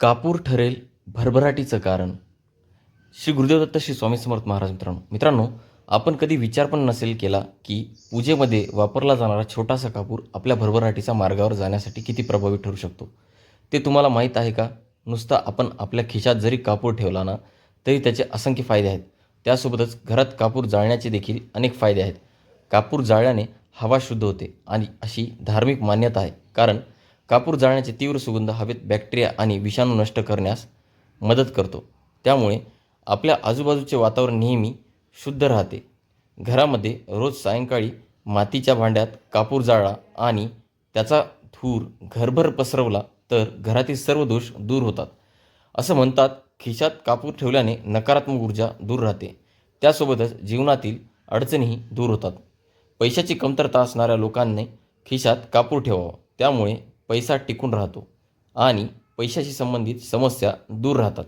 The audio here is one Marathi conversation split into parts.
कापूर ठरेल भरभराटीचं कारण. श्री गुरुदेव दत्त श्री स्वामी समर्थ महाराज मित्रांनो मित्रांनो आपण कधी विचार पण नसेल केला की पूजेमध्ये वापरला जाणारा छोटासा कापूर आपल्या भरभराटीच्या मार्गावर जाण्यासाठी किती प्रभावी ठरू शकतो? ते तुम्हाला माहीत आहे का? नुसता आपण आपल्या खिशात जरी कापूर ठेवला ना तरी त्याचे असंख्य फायदे आहेत. त्यासोबतच घरात कापूर जाळण्याचे देखील अनेक फायदे आहेत. कापूर जाळल्याने हवा शुद्ध होते आणि अशी धार्मिक मान्यता आहे. कारण कापूर जाळण्याचे तीव्र सुगंध हवेत बॅक्टेरिया आणि विषाणू नष्ट करण्यास मदत करतो. त्यामुळे आपल्या आजूबाजूचे वातावरण नेहमी शुद्ध राहते. घरामध्ये रोज सायंकाळी मातीच्या भांड्यात कापूर जाळला आणि त्याचा धूर घरभर पसरवला तर घरातील सर्व दोष दूर होतात. असं म्हणतात खिशात कापूर ठेवल्याने नकारात्मक ऊर्जा दूर राहते. त्यासोबतच जीवनातील अडचणीही दूर होतात. पैशाची कमतरता असणाऱ्या लोकांनी खिशात कापूर ठेवावा. त्यामुळे पैसा टिकून राहतो आणि पैशाशी संबंधित समस्या दूर राहतात.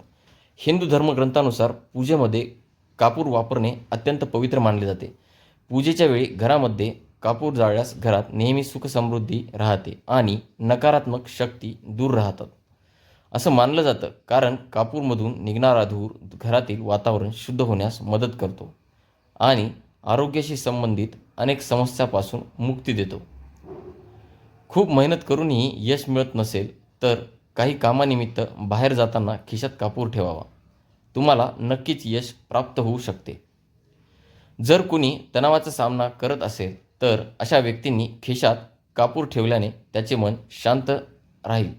हिंदू धर्मग्रंथानुसार पूजेमध्ये कापूर वापरणे अत्यंत पवित्र मानले जाते. पूजेच्या वेळी घरामध्ये कापूर जाळल्यास घरात नेहमी सुखसमृद्धी राहते आणि नकारात्मक शक्ती दूर राहतात. असं मानलं जातं कारण कापूरमधून निघणारा धूर घरातील वातावरण शुद्ध होण्यास मदत करतो आणि आरोग्याशी संबंधित अनेक समस्यापासून मुक्ती देतो. खूप मेहनत करूनही यश मिळत नसेल तर काही कामानिमित्त बाहेर जाताना खिशात कापूर ठेवावा. तुम्हाला नक्कीच यश प्राप्त होऊ शकते. जर कुणी तणावाचा सामना करत असेल तर अशा व्यक्तींनी खिशात कापूर ठेवल्याने त्याचे मन शांत राहील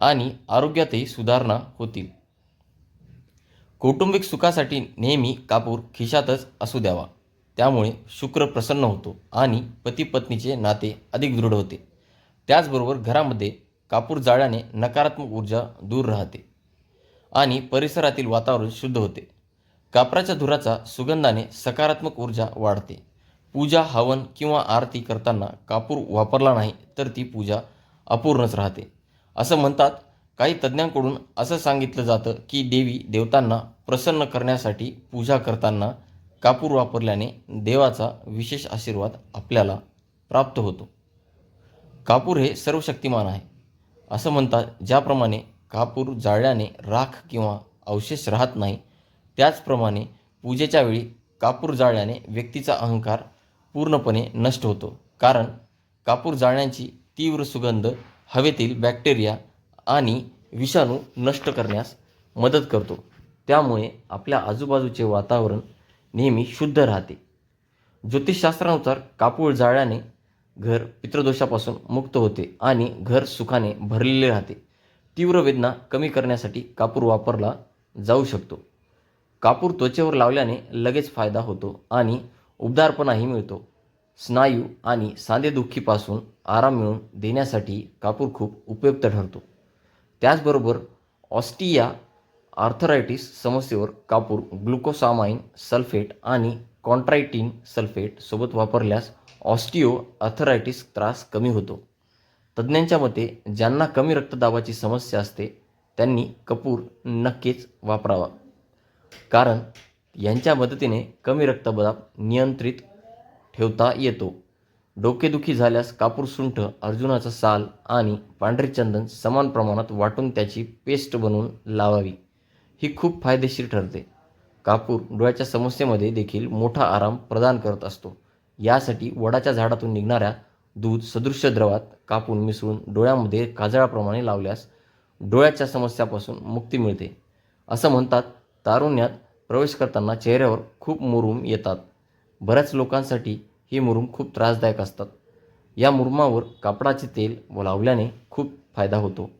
आणि आरोग्यातही सुधारणा होतील. कौटुंबिक सुखासाठी नेहमी कापूर खिशातच असू द्यावा. त्यामुळे शुक्र प्रसन्न होतो आणि पती पत्नीचे नाते अधिक दृढ होते. त्याचबरोबर घरामध्ये कापूर जाळ्याने नकारात्मक ऊर्जा दूर राहते आणि परिसरातील वातावरण शुद्ध होते. कापराच्या धुराचा सुगंधाने सकारात्मक ऊर्जा वाढते. पूजा हवन किंवा आरती करताना कापूर वापरला नाही तर ती पूजा अपूर्णच राहते. असं म्हणतात काही तज्ज्ञांकडून असं सांगितलं जातं की देवी देवतांना प्रसन्न करण्यासाठी पूजा करताना कापूर वापरल्याने देवाचा विशेष आशीर्वाद आपल्याला प्राप्त होतो. कापूर हे सर्वशक्तिमान आहे. असं म्हणतात ज्याप्रमाणे कापूर जाळल्याने राख किंवा अवशेष राहत नाही त्याचप्रमाणे पूजेच्या वेळी कापूर जाळल्याने व्यक्तीचा अहंकार पूर्णपणे नष्ट होतो. कारण कापूर जाळण्याची तीव्र सुगंध हवेतील बॅक्टेरिया आणि विषाणू नष्ट करण्यास मदत करतो. त्यामुळे आपल्या आजूबाजूचे वातावरण नेहमी शुद्ध राहते. ज्योतिषशास्त्रानुसार कापूर जाळल्याने घर पितृदोषापासून मुक्त होते आणि घर सुखाने भरलेले राहते. तीव्र वेदना कमी करण्यासाठी कापूर वापरला जाऊ शकतो. कापूर त्वचेवर लावल्याने लगेच फायदा होतो आणि उबदारपणाही मिळतो. स्नायू आणि सांधेदुखीपासून आराम मिळवून देण्यासाठी कापूर खूप उपयुक्त ठरतो. त्याचबरोबर ऑस्टिया आर्थरायटिस समस्येवर कापूर ग्लुकोसामाइन सल्फेट आणि कॉन्ट्रायटिन सल्फेट सोबत वापरल्यास ऑस्टिओ आर्थरायटिस त्रास कमी होतो. तज्ज्ञांच्या मते ज्यांना कमी रक्तदाबाची समस्या असते त्यांनी कपूर नक्कीच वापरावा. कारण यांच्या मदतीने कमी रक्तदाब नियंत्रित ठेवता येतो. डोकेदुखी झाल्यास कापूर सुंठ अर्जुनाचा साल आणि पांढरे चंदन समान प्रमाणात वाटून त्याची पेस्ट बनवून लावावी. ही खूप फायदेशीर ठरते. कापूर डोळ्याच्या समस्येमध्ये देखील मोठा आराम प्रदान करत असतो. यासाठी वडाच्या झाडातून निघणाऱ्या दूध सदृश्य द्रवात कापून मिसळून डोळ्यामध्ये काजळाप्रमाणे लावल्यास डोळ्याच्या समस्यापासून मुक्ती मिळते. असं म्हणतात तारुण्यात प्रवेश करताना चेहऱ्यावर खूप मुरूम येतात. बऱ्याच लोकांसाठी हे मुरूम खूप त्रासदायक असतात. या मुरुमावर कापडाचे तेल लावल्याने खूप फायदा होतो.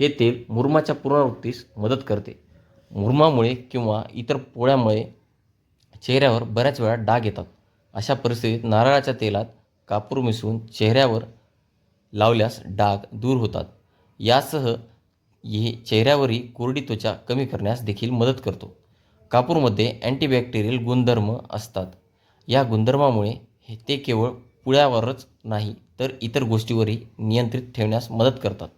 हे तेल मुरुमाच्या पुनरावृत्तीस मदत करते. मुरमामुळे किंवा इतर पोळ्यामुळे चेहऱ्यावर बऱ्याच वेळा डाग येतात. अशा परिस्थितीत नारळाच्या तेलात कापूर मिसळून चेहऱ्यावर लावल्यास डाग दूर होतात. यासह हे चेहऱ्यावरही कोरडी त्वचा कमी करण्यास देखील मदत करतो. कापूरमध्ये अँटीबॅक्टेरियल गुणधर्म असतात. या गुणधर्मामुळे हे ते केवळ पुळ्यावरच नाही तर इतर गोष्टीवरही नियंत्रित ठेवण्यास मदत करतात.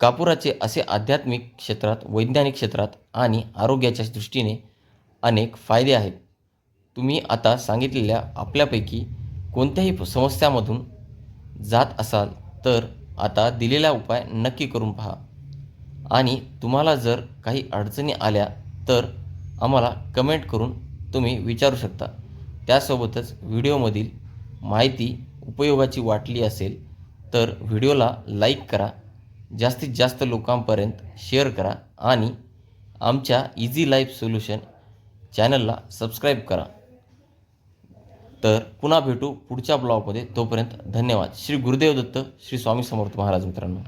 कापुराचे असे आध्यात्मिक क्षेत्रात वैज्ञानिक क्षेत्रात आणि आरोग्याच्या दृष्टीने अनेक फायदे आहेत. तुम्ही आता सांगितलेल्या आपल्यापैकी कोणत्याही समस्यामधून जात असाल तर आता दिलेला उपाय नक्की करून पहा. आणि तुम्हाला जर काही अडचणी आल्या तर आम्हाला कमेंट करून तुम्ही विचारू शकता. त्यासोबतच व्हिडिओमधील माहिती उपयोगाची वाटली असेल तर व्हिडिओला लाईक करा. जास्तीत जास्त लोकांपर्यंत शेअर करा आणि आमच्या इझी लाईफ सोल्युशन चॅनलला सबस्क्राईब करा. तर पुन्हा भेटू पुढच्या ब्लॉगमध्ये तोपर्यंत धन्यवाद. श्री गुरुदेव दत्त श्री स्वामी समर्थ महाराज मित्रांनो.